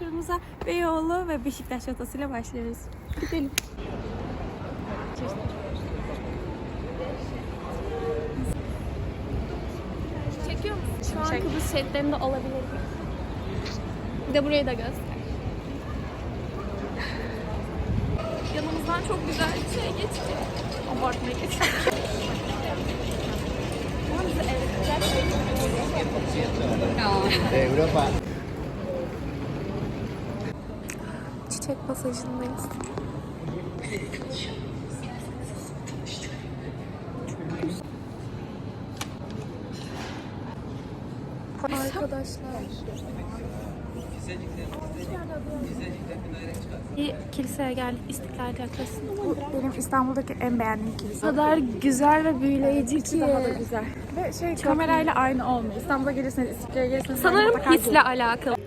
turumuza Beyoğlu ve Beşiktaş rotasıyla başlıyoruz. Gidelim. Çekiyor musun? Şu an Kıbrıs şehitlerinde olabilir. Bir de burayı da göster. Yanımızdan çok güzel bir şey geçti. Abartmaya geçti. Europa. Çiçek pasajındayız. Arkadaşlar. Bir kiliseye geldik İstiklal Caddesi. Bu benim İstanbul'daki en beğendiğim kilise. O kadar güzel ve büyüleyici ki. Daha da güzel. Ve şey kamerayla aynı olmuyor. İstanbul'a gelirseniz, İstiklal'e gelirseniz Sanırım hisle alakalı.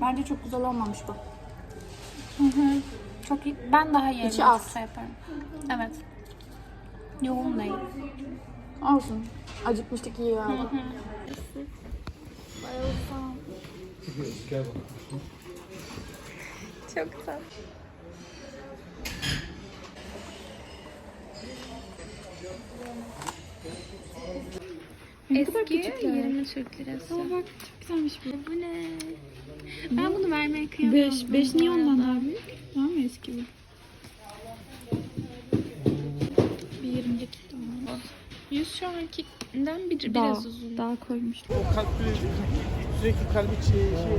Bence çok güzel olmamış bu. Çok iyi. Ben daha iyi İçi az. yaparım. Evet. Yoğun değil. Olsun. Acıkmıştık iyi galiba. Çok güzel. Eski 20 Türk lirası. Bak çok güzelmiş bu. Bu ne? Ben bunu vermeye kıyamam. 5 5 niye ondan daha büyük? Daha mı eski bu? Bir 20'lik daha. 100 şu ankinden bir, Daha, biraz uzun. daha koymuş. O kalp sürekli kalbi şey, şey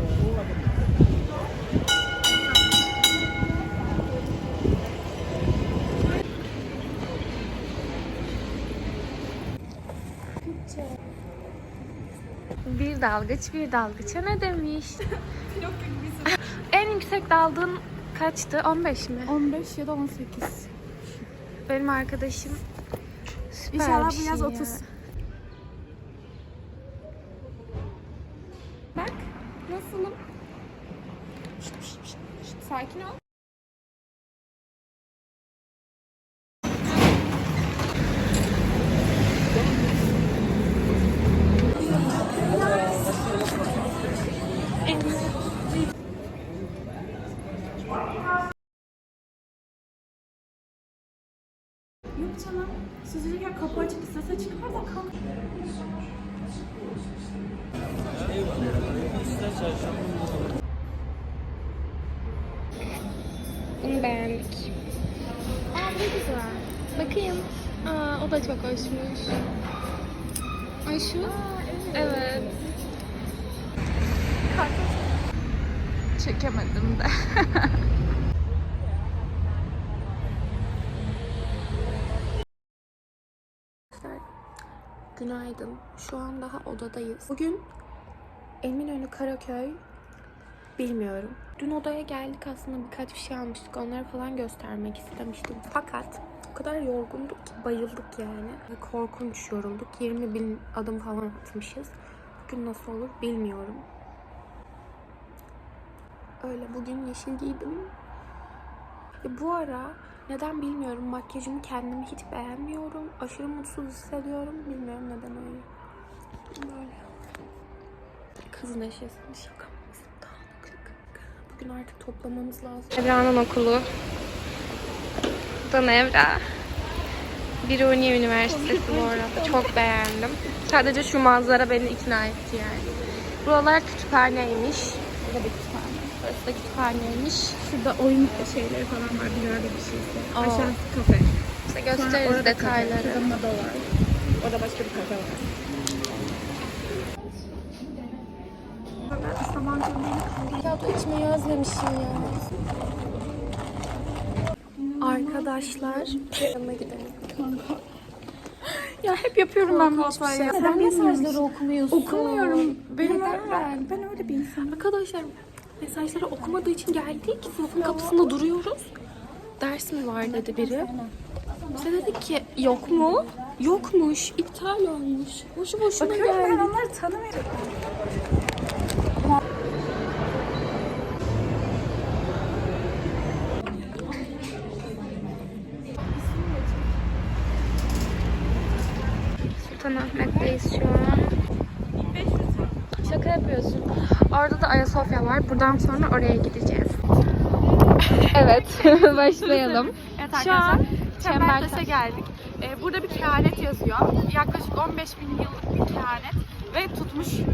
Bir dalgıç bir dalgıça ne demiş? en yüksek daldığın kaçtı? 15 mi? 15 ya da 18. Benim arkadaşım süper İnşallah bir bu yaz şey 30. ya. Bak nasılım? Şşt, şşt, şşt. Sakin ol. Canım. Süzülürken kapı açık istese çıkar da kalk. Bunu beğendik. Aa bu güzel. Bakayım. Aa o da çok hoşmuş. Ay şu? evet. Çekemedim de. Günaydın. Şu an daha odadayız. Bugün Eminönü Karaköy bilmiyorum. Dün odaya geldik aslında birkaç bir şey almıştık. Onları falan göstermek istemiştim. Fakat o kadar yorgunduk ki bayıldık yani. Korkunç yorulduk. 20 bin adım falan atmışız. Bugün nasıl olur bilmiyorum. Öyle bugün yeşil giydim. Ve bu ara neden bilmiyorum makyajımı kendimi hiç beğenmiyorum. Aşırı mutsuz hissediyorum. Bilmiyorum neden öyle. Böyle. Kız neşesini şaka. Bugün artık toplamamız lazım. Evra'nın okulu. Bu da Nevra. Biruni Üniversitesi bu arada. Çok beğendim. Sadece şu manzara beni ikna etti yani. Buralar kütüphaneymiş. Burada bir. Burası da kütüphaneymiş. Şurada oyun şeyleri falan var. Bilardo bir şeysi. Aa. Aşağısı kafe. İşte Sonra gösteririz orada kafe. detayları. Şurada moda var. Orada başka bir kafe var. Ben da içmeyi özlemişim ya. Arkadaşlar yanına gidelim. Ya hep yapıyorum ben bu hatayı. Ya Sen mesajları okumuyorsun. Okumuyorum. Benim Neden? ben öyle bir insanım. Arkadaşlar mesajları okumadığı için geldik. Sınıfın kapısında duruyoruz. Ders mi var dedi biri. Bize dedik ki yok mu? Yokmuş. iptal olmuş. Boşu boşuna Bakıyorum ben geldik. onları tanımıyorum. Sultanahmet'teyiz şu an. Şaka yapıyorsun. Ayasofya var. Buradan sonra oraya gideceğiz. evet, başlayalım. Evet Şu an Çembertaş'a geldik. Ee, burada bir kehanet yazıyor. Yaklaşık 15 bin yıllık bir kehanet ve tutmuş e,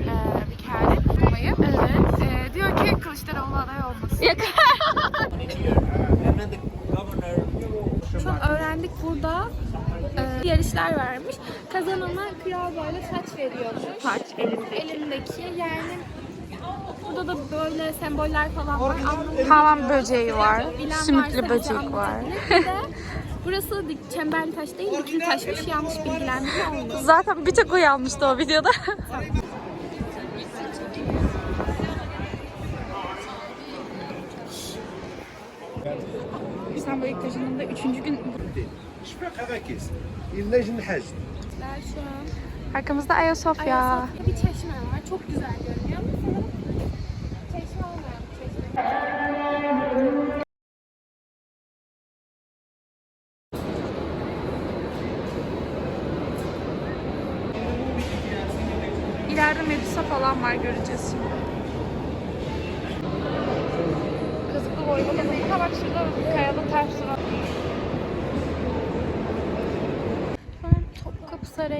bir kehanet olayı. Evet. Ee, diyor ki Kılıçdaroğlu aday olmasın. Şu an öğrendik burada e, yarışlar vermiş. Kazanana kral böyle saç veriyormuş. Saç elindeki. Elindeki yani burada da böyle semboller falan var. Anlamı Hamam böceği var. bilen Sümüklü varsa böcek bize var. anlatabilir. Bir de burası dik- çemberli taş değil, dikili taşmış. Yanlış bilgilendirme olmasın. Zaten bir tek o yanmıştı o videoda. İstanbul'a ilk taşındığımda 3. gün شفاق هذاك اللجن الحاج Ben şu an Arkamızda Ayasofya. Ayasofya bir çeşme var. Çok güzel görünüyor.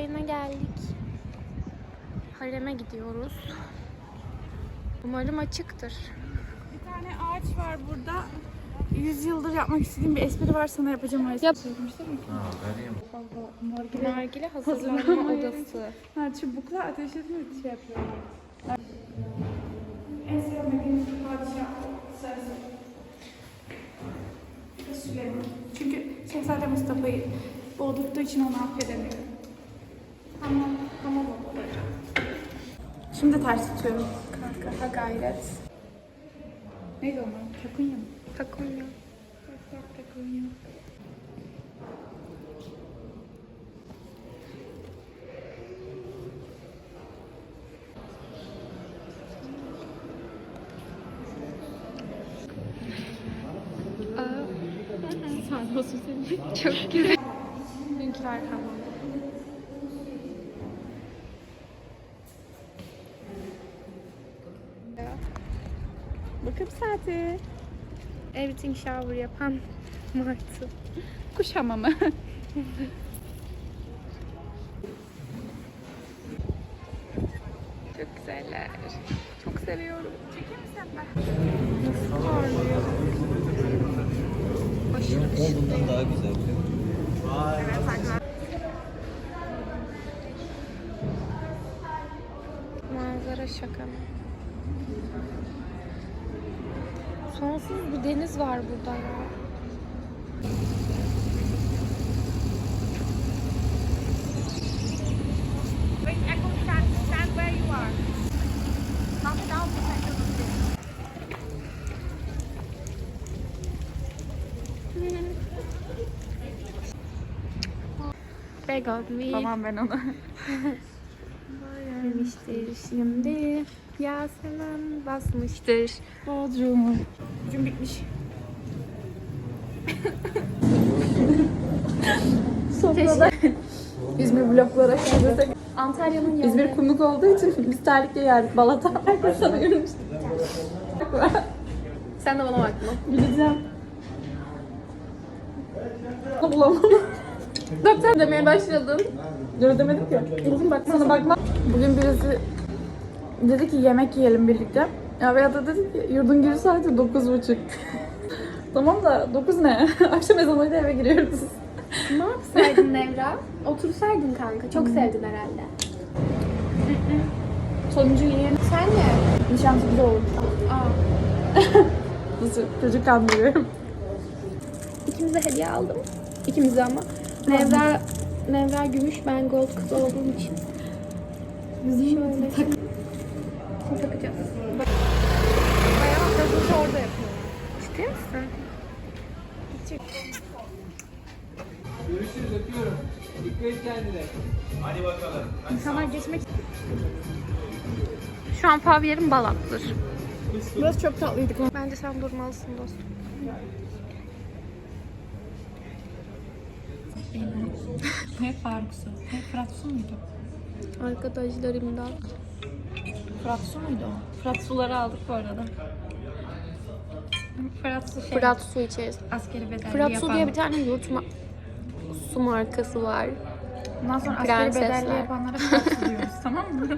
Sarayı'na geldik. Harem'e gidiyoruz. Umarım açıktır. Bir tane ağaç var burada. 100 yıldır yapmak istediğim bir espri var sana yapacağım o espri. Yap. Nargile. Nargile hazırlanma odası. Ha, çubukla ateş edip şey yapıyor. En sevmediğim padişah sarısı. Süleyman. Çünkü Şehzade Mustafa'yı boğdurttuğu için onu affedemiyorum. Ama ama Şimdi ters tutuyorum. Kanka ha gayret. Neydi onlar? Takunya mı? Takunya. Takunya. Çok güzel. Hünkâr hamamı. Saati. Everything shower yapan martı. Kuş hamamı. Çok güzeller. Çok seviyorum. Çekiyor musun ben? Nasıl parlıyor? Aşırı Olduğundan daha güzel. Manzara şaka mı? Sonsuz bir deniz var burada ya. Tamam ben onu. Demiştir şimdi. Yasemen basmıştır. Bodrum. Gün bitmiş. İzmir vloglara Antalya'nın yanı. İzmir kumluk olduğu için biz terlikle yerdik balata. Herkes sana yürümüş. Sen de bana bakma. Bileceğim. Bulamadım. Doktor demeye başladım. Dur demedim ki. Dedim bak sana bakma. Bugün birisi dedi ki yemek yiyelim birlikte. Ya veya da dedi ki yurdun giriş saati dokuz buçuk. tamam da dokuz ne? Akşam ezanıyla eve giriyoruz. Ne yapsaydın Nevra? Otursaydın kanka. Çok sevdin herhalde. Sonuncu yeğen Sen de. nişansı biri olur. Aa. Nasıl? Çocuk kandırıyorum. İkimize hediye aldım. İkimize ama. Nevra Nevra gümüş, ben gold kız olduğum için. Şöyle. Şimdi takacağız. Bayağı gazozu orada yapıyorum. Ciddi misin? İnsanlar geçmek Şu an Favyer'in Balat'tır. Burası çok tatlıydı. Bence sen durmalısın dostum. Ne Faruk'su? Ne Fırat'su muydu? Arkadaşlarımdan. Fırat su muydu o? Fırat suları aldık bu arada. Fırat su şey. Fırat su içeriz. Askeri bedelli Fırat su yapan. diye bir tane yurt ma- su markası var. Bundan sonra askeri Prensesler. bedelli yapanlara Fırat su diyoruz tamam mı?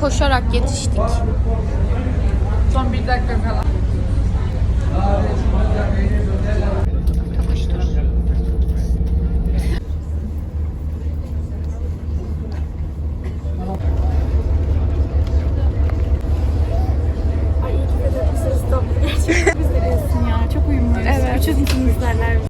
Koşarak yetiştik. Son bir dakika kala. ya çok uyumluyuz. Evet. Üçüz ikimiz derler.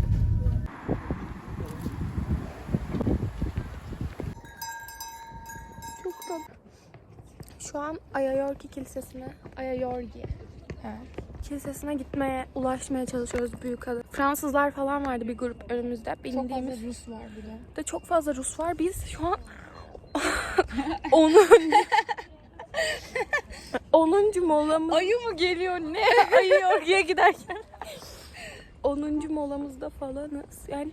Şu an Ayayorgi Kilisesi'ne, Ayayorgi Kilisesi'ne gitmeye, ulaşmaya çalışıyoruz büyük adı. Fransızlar falan vardı bir grup önümüzde. Bildiğimiz Rus var bir de. çok fazla Rus var. Biz şu an 10. 10. molamız. Ayı mı geliyor ne? Ayayorgi'ye giderken. 10. molamızda falanız. Yani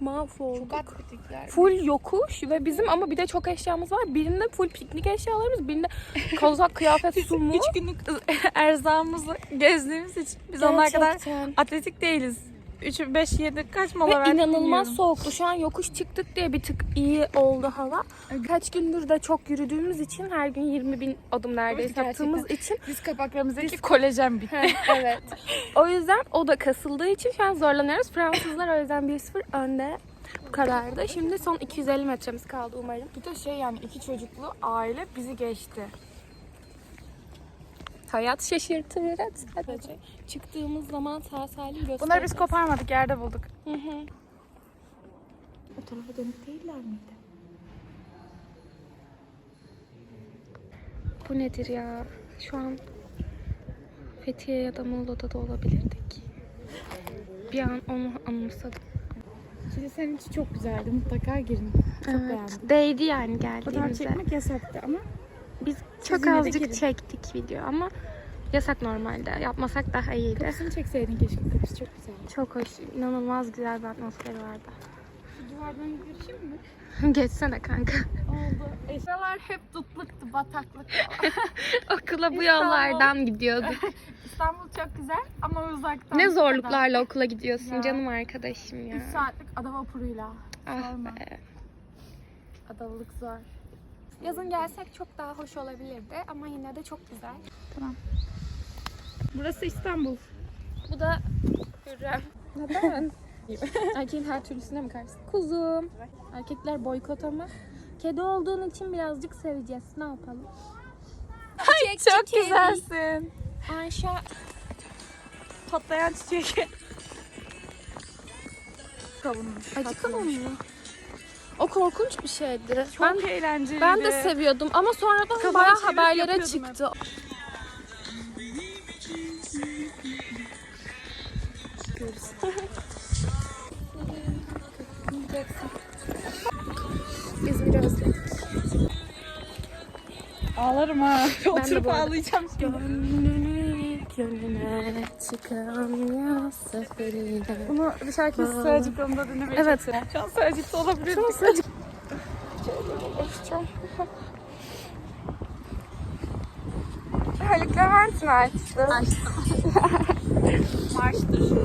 mahvolduk. Full yokuş ve bizim ama bir de çok eşyamız var. Birinde full piknik eşyalarımız, birinde kozak, kıyafet, su mu? 3 günlük erzağımızı gezdiğimiz için biz onlar kadar atletik değiliz. 3, 5, 7 kaç mola Ve verdik inanılmaz bilmiyorum. soğuktu. Şu an yokuş çıktık diye bir tık iyi oldu hava. Kaç gündür de çok yürüdüğümüz için her gün 20 bin adım neredeyse Gerçekten. yaptığımız için. Biz kapaklarımızdaki kolajen bitti. evet. O yüzden o da kasıldığı için şu an zorlanıyoruz. Fransızlar o yüzden 1-0 önde. Bu kadardı. Şimdi son 250 metremiz kaldı umarım. Bir de şey yani iki çocuklu aile bizi geçti. Hayat şaşırtır sadece. Çıktığımız zaman sağ salim göstereceğiz. Bunları biz koparmadık yerde bulduk. Hı hı. O tarafa dönük değiller miydi? Bu nedir ya? Şu an Fethiye ya da Muğla'da da olabilirdik. Bir an onu anımsadım. Kilisenin içi çok güzeldi. Mutlaka girin. Çok Evet. beğendim. Değdi yani Fotoğraf geldiğimizde. çekmek yasaktı ama Biz çok azıcık çektik video ama yasak normalde. Yapmasak daha iyiydi. kapısını çekseydin keşke. Kapısı çok güzel. Çok hoş, inanılmaz güzel bir atmosferi vardı. Şu duvardan geçeyim mi? Geçsene kanka. Oldu. Eşyalar hep tutluktu, bataklık. Okula bu İstanbul. yollardan gidiyorduk. İstanbul çok güzel ama uzaktan. ne zorluklarla okula gidiyorsun Ya. canım arkadaşım ya. 3 saatlik ada vapuruyla. Ah Sorma. be. Adalık zor. Yazın gelsek çok daha hoş olabilirdi ama yine de çok güzel. Burası İstanbul. Bu da Hürrem. Neden? Erkeğin her türlüsüne mi karşısın? Kuzum. Erkekler boykota mı? Kedi olduğun için birazcık seveceğiz. Ne yapalım? Çiçek, Çok çiçeği. güzelsin. Ayşe. Patlayan çiçek. Kavunmuş. Acı kavun mu? O korkunç bir şeydi. Çok ben eğlenceliydi. ben de seviyordum ama sonradan bayağı haberlere çıktı. İzmir'i özledik. Ağlarım ha. Oturup ağlayacağım. Gönlüne, Bunu bir şarkı Sığacıklarımda dinlemeyi Evet. Şu an Sığacık'ta olabilir Şu an miyim? Sığacık- Haluk Levent mi açtı? Marştır.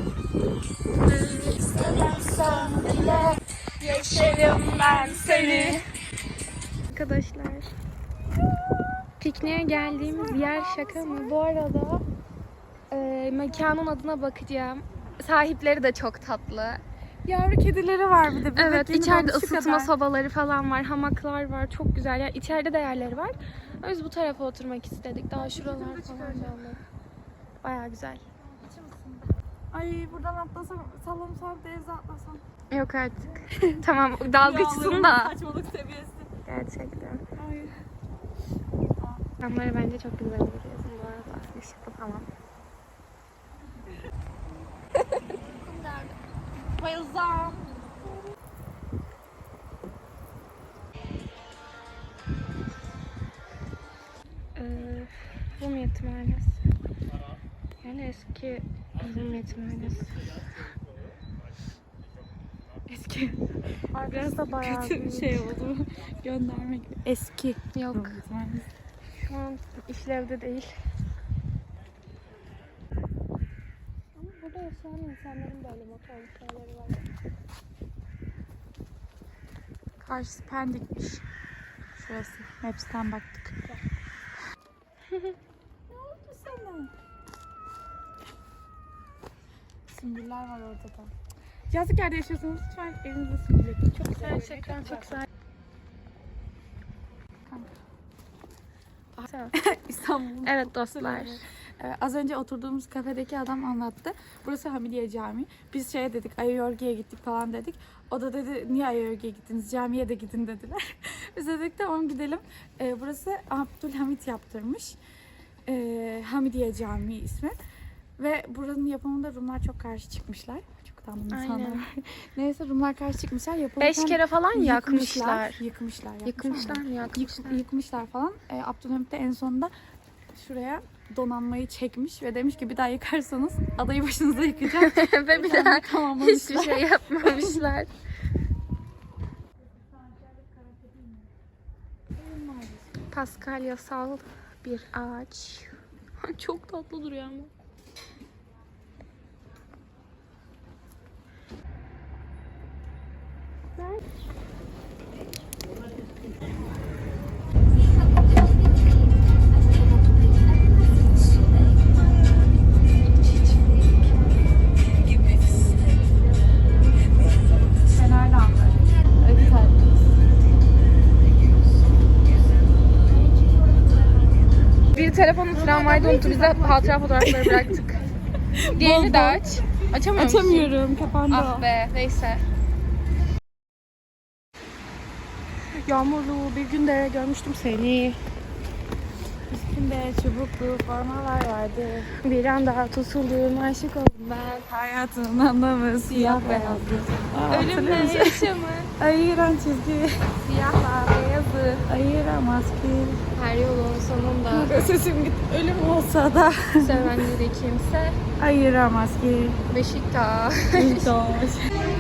Yaşarım ben Ben seni. Arkadaşlar. Pikniğe geldiğimiz yer şaka mı? Bu arada e, mekanın adına bakacağım. Sahipleri de çok tatlı. Yavru kedileri var bir de. Evet, içeride ısıtma kadar. sobaları falan var, hamaklar var. Çok güzel. Yani içeride de yerleri var. Ama Biz bu tarafa oturmak istedik. Daha şuralar falan canlı. Bayağı güzel. Ay buradan atlasam, sallamsam denize atlasam. Yok artık. tamam dalgıçsın da. Saçmalık seviyesi. Gerçekten. Ay. Camları bence çok güzel görüyorsun bu arada. Işıklı falan. Bayılacağım. Ee, Rum yetimhanesi. Yani eski Rum yetimhanesi. Eski. Biraz da bayağı Kötü bir şey oldu. Göndermek. Eski. Yok. Şu an işlevde değil. Yaşayan insanların böyle motorlu şeyleri var. Karşısı Pendik'miş. Şurası. Maps'ten baktık. ne oldu sana? Sümbüller var orada da. Yazlık yerde yaşıyorsanız lütfen evinizde sümbül yapın. Çok güzel. Gerçekten çok güzel. İstanbul'un Evet dostlar. Ee, az önce oturduğumuz kafedeki adam anlattı. Burası Hamidiye Camii. Biz şey dedik, Ayayorgi'ye gittik falan dedik. O da dedi, niye Ayayorgi'ye gittiniz? Camiye de gidin dediler. Biz dedik tamam gidelim. Ee, burası Abdülhamit yaptırmış. Ee, Hamidiye Camii ismi. Ve buranın yapımında Rumlar çok karşı çıkmışlar. Çok tanrım insanlar Aynen. var. Neyse Rumlar karşı çıkmışlar. Yapılırken Beş kere falan yakmışlar. Yıkmışlar. Yıkmışlar mı? Yık- Yakmışlar. yıkmışlar falan. Ee, Abdülhamit de en sonunda şuraya donanmayı çekmiş ve demiş ki bir daha yıkarsanız adayı başınıza yıkacağım. Ve bir daha hiçbir şey yapmamışlar. Paskalyasal bir ağaç. Çok tatlı duruyor ama. Fenerli tramvayda unuttu. Biz de hatıra fotoğrafları bıraktık. Diğerini de aç. Açamıyor musun? Açamıyorum. Kapandı Ah be neyse. Yağmurlu bir günde görmüştüm seni. Üstünde çubuklu formalar vardı. Bir anda tutuldum aşık oldum ben. Hayatın anlamı siyah beyazdı. Ölümle yaşamı Ayıran çizgi. siyahla beyazı. Ayıramaz ki. Her yolun sonunda Sesim gitti. Ölüm olsa da sevenleri kimse ayıramaz ki. Beşiktaş. Beşiktaş.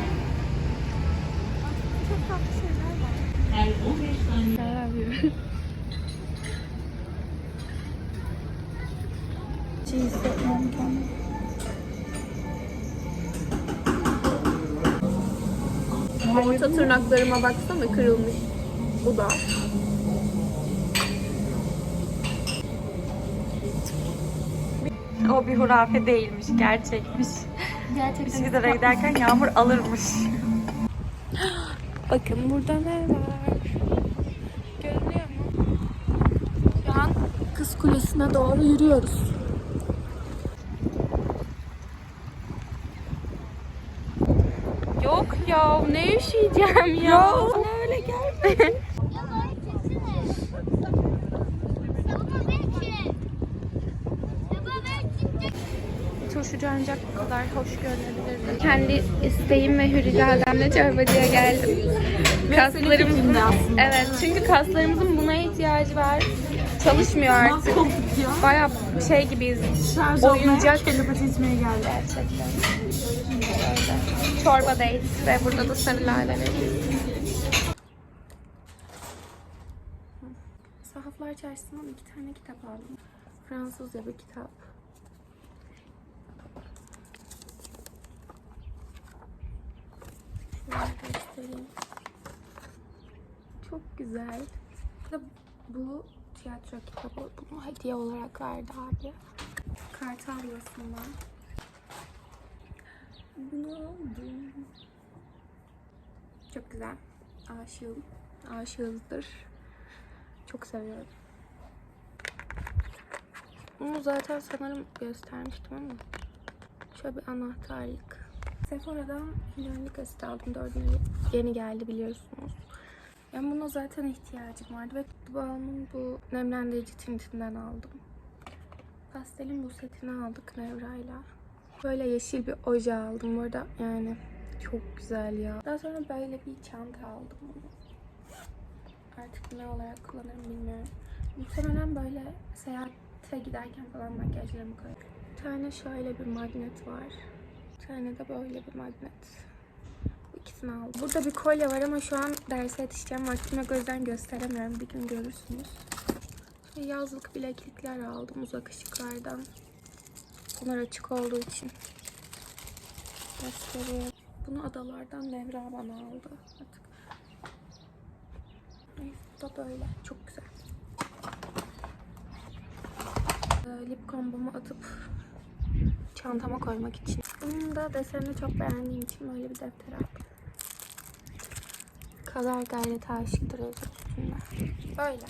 Orta tırnaklarıma baksana kırılmış. Bu da. O bir hurafe değilmiş, gerçekmiş. Gerçekten. Üsküdar'a giderken yağmur alırmış. Bakın burada ne var? Görünüyor mu? Şu an Kız Kulesi'ne doğru yürüyoruz. Yok ya ne üşüyeceğim ya. öyle gelme. Turşucu ancak bu kadar hoş görünebilirdi. Kendi isteğim ve hür irademle çorbacıya geldim. Kaslarımızın, evet çünkü kaslarımızın buna ihtiyacı var. Çalışmıyor artık. Baya şey gibiyiz. Oyuncak. Telepati içmeye geldi. Gerçekten. Öyle. Çorbadayız ve burada da sarı lale veriyoruz. Sahaflar Çarşısı'ndan iki tane kitap aldım. Fransızca bir kitap. Şöyle göstereyim. Çok güzel. Bu tiyatro kitabı. Bunu hediye olarak verdi abi. Kartal yosundan. Bunu aldım. Çok güzel. Aşığım. Aşığızdır. Çok seviyorum. Bunu zaten sanırım göstermiştim ama. Şöyle bir anahtarlık. Sephora'dan hyaluronik asit aldım. Dördüncü yeni geldi biliyorsunuz. Yani buna zaten ihtiyacım vardı ve Balm'ın bu nemlendirici tintinden aldım. Pastelin bu setini aldık Nevra'yla. Böyle yeşil bir oje aldım. Burada yani çok güzel ya. Daha sonra böyle bir çanta aldım. Artık ne olarak kullanırım bilmiyorum. Muhtemelen böyle seyahate giderken falan makyajlarımı koyarım. Bir tane şöyle bir magnet var. Bir tane de böyle bir magnet. İkisini aldım. Burada bir kolye var ama şu an derse yetişeceğim. Vaktim yok o yüzden gösteremiyorum. Bir gün görürsünüz. Yazlık bileklikler aldım uzak ışıklardan. Bunlar açık olduğu için. Göstereyim. Bunu adalardan Nevra bana aldı. Artık. Neyse bu da böyle. Çok güzel. Ee, lip kombomu atıp çantama koymak için. Bunun da desenini çok beğendiğim için böyle bir defter aldım. Kader gayreti aşıktır yazıyor üstünde. Böyle.